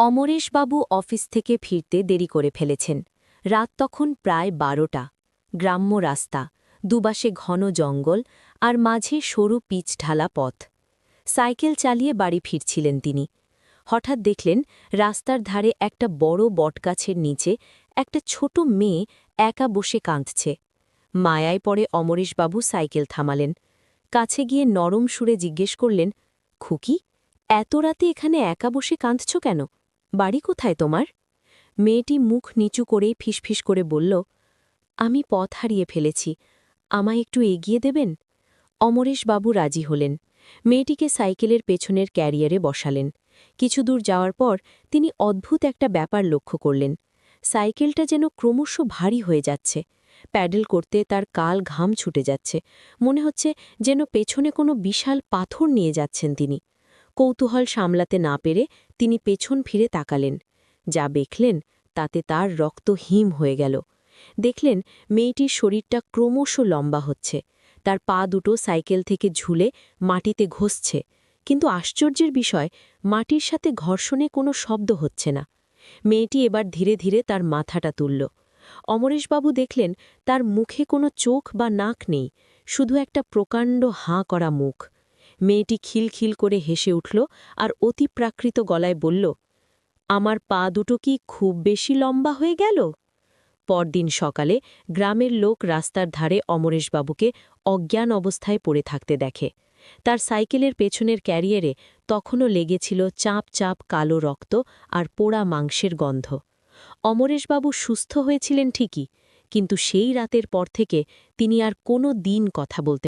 অমরেশবাবু office থেকে ফিরতে দেরি করে ফেলেছেন। রাত তখন প্রায় বারোটা। গ্রাম্য রাস্তা। দুবাসে ঘন জঙ্গল আর মাঝে সরু পিচ ঢালা পথ। সাইকেল চালিয়ে বাড়ি ফিরছিলেন তিনি। হঠাৎ দেখলেন রাস্তার ধারে একটা বড় বটগাছের নিচে একটা ছোট মেয়ে একা বসে কাঁদছে। মায়ায় পড়ে অমরেশবাবু সাইকেল থামালেন। কাছে গিয়ে নরম সুরে জিজ্ঞেস করলেন, খুকি, এত রাতে এখানে একা বসে কাঁদছ কেন? বাড়ি কোথায় তোমার? মেয়েটি মুখ নিচু করেই ফিসফিস করে বলল, আমি পথ হারিয়ে ফেলেছি, আমায় একটু এগিয়ে দেবেন? অমরেশবাবু রাজি হলেন। মেয়েটিকে সাইকেলের পেছনের ক্যারিয়ারে বসালেন। কিছু দূর যাওয়ার পর তিনি অদ্ভুত একটা ব্যাপার লক্ষ্য করলেন। সাইকেলটা যেন ক্রমশ ভারী হয়ে যাচ্ছে। প্যাডেল করতে তার কাল ঘাম ছুটে যাচ্ছে। মনে হচ্ছে যেন পেছনে কোনো বিশাল পাথর নিয়ে যাচ্ছেন তিনি। কৌতূহল সামলাতে না পেরে তিনি পেছন ফিরে তাকালেন। যা দেখলেন, তাতে তার রক্ত হিম হয়ে গেল। দেখলেন, মেয়েটির শরীরটা ক্রমশ লম্বা হচ্ছে। তার পা দুটো সাইকেল থেকে ঝুলে মাটিতে ঘষছে। কিন্তু আশ্চর্যের বিষয়, মাটির সাথে ঘর্ষণে কোনো শব্দ হচ্ছে না। মেয়েটি এবার ধীরে ধীরে তার মাথাটা তুলল। অমরেশবাবু দেখলেন, তার মুখে কোনো চোখ বা নাক নেই, শুধু একটা প্রকাণ্ড হাঁ করা মুখ। মেয়েটি খিলখিল করে হেসে উঠল আর অতি প্রাকৃত গলায় বলল, আমার পা দুটো কি খুব বেশি লম্বা হয়ে গেল? পরদিন সকালে গ্রামের লোক রাস্তার ধারে অমরেশবাবুকে অজ্ঞান অবস্থায় পড়ে থাকতে দেখে। তার সাইকেলের পেছনের ক্যারিয়ারে তখনও লেগেছিল চাপ চাপ কালো রক্ত আর পোড়া মাংসের গন্ধ। অমরেশবাবু সুস্থ হয়েছিলেন ঠিকই, কিন্তু সেই রাতের পর থেকে তিনি আর কোনো দিন কথা বলতে